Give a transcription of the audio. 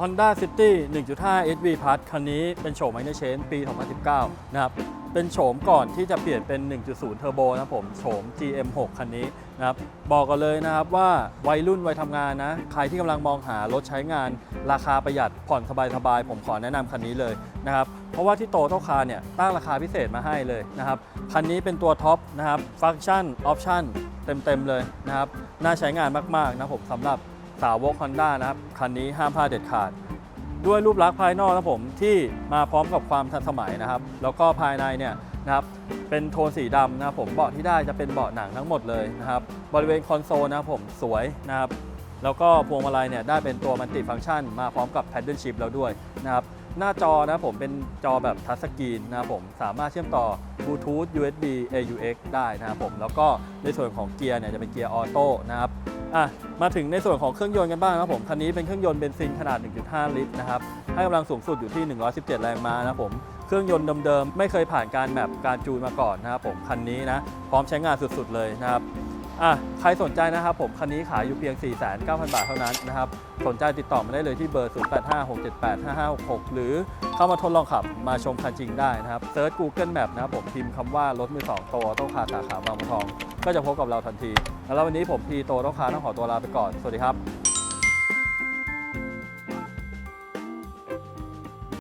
Honda City 1.5 SV Plus คันนี้เป็นโฉม Minor Change ปี 2019 นะครับ เป็นโฉมก่อนที่จะเปลี่ยนเป็น 1.0 Turbo นะครับผม โฉม GM6 คันนี้นะครับ บอกกันเลยนะครับว่าวัยรุ่นวัยทำงานนะ ใครที่กำลังมองหารถใช้งาน ราคาประหยัดผ่อนสบายๆ ผมขอแนะนำคันนี้เลยนะครับเพราะว่าที่โตโตคาร์เนี่ยตั้งราคาพิเศษมาให้เลยนะครับ คันนี้เป็นตัวท็อปนะครับ ฟังก์ชัน ออปชั่นเต็มๆเลยนะครับ น่าใช้งานมากๆนะผมสำหรับ สาวก Honda นะครับ คันนี้ห้ามพลาดเด็ดขาด ด้วยรูปลักษณ์ภายนอกนะผมที่มาพร้อมกับความทันสมัยนะครับ แล้วก็ภายในเนี่ยนะครับเป็นโทนสีดำนะครับผมเบาะที่ได้จะเป็นเบาะหนังทั้งหมดเลยนะครับบริเวณคอนโซลนะครับผมสวยนะครับแล้วก็พวงมาลัยเนี่ยได้เป็นตัวมัลติฟังก์ชัน มาพร้อมกับ Paddle Shift แล้วด้วยนะครับหน้าจอนะผมเป็นจอแบบทัชสกรีนนะครับผมสามารถเชื่อมต่อ Bluetooth USB AUX ได้นะครับผมแล้วก็ในส่วนของเกียร์เนี่ยจะเป็นเกียร์ออโต้นะครับ อะมาถึงในส่วนของเครื่องยนต์กันบ้างนะครับผมคันนี้เป็นเครื่องยนต์เบนซินขนาด 1.5 ลิตรนะครับให้กำลังสูงสุดอยู่ที่ 117 แรงม้านะครับผมเครื่องยนต์เดิมๆไม่เคยผ่านการแบบการจูนมาก่อนนะครับผมคันนี้นะพร้อมใช้งานสุดๆเลยนะครับ อะใครสนใจนะครับผม คันนี้ขายอยู่เพียง 49,000 บาทเท่านั้นนะครับ สนใจติดต่อมาได้เลยที่เบอร์ 0856785566 หรือเข้ามาทดลองขับมาชมคันจริงได้นะครับเซิร์ช Google Map นะครับผมพิมพ์คำว่ารถมือสองโตโต้คาสาขาบางบัวทอง ก็จะพบกับเราทันที แล้ววันนี้ผมพีโตโต้คาต้องขอตัวลาไปก่อน สวัสดีครับ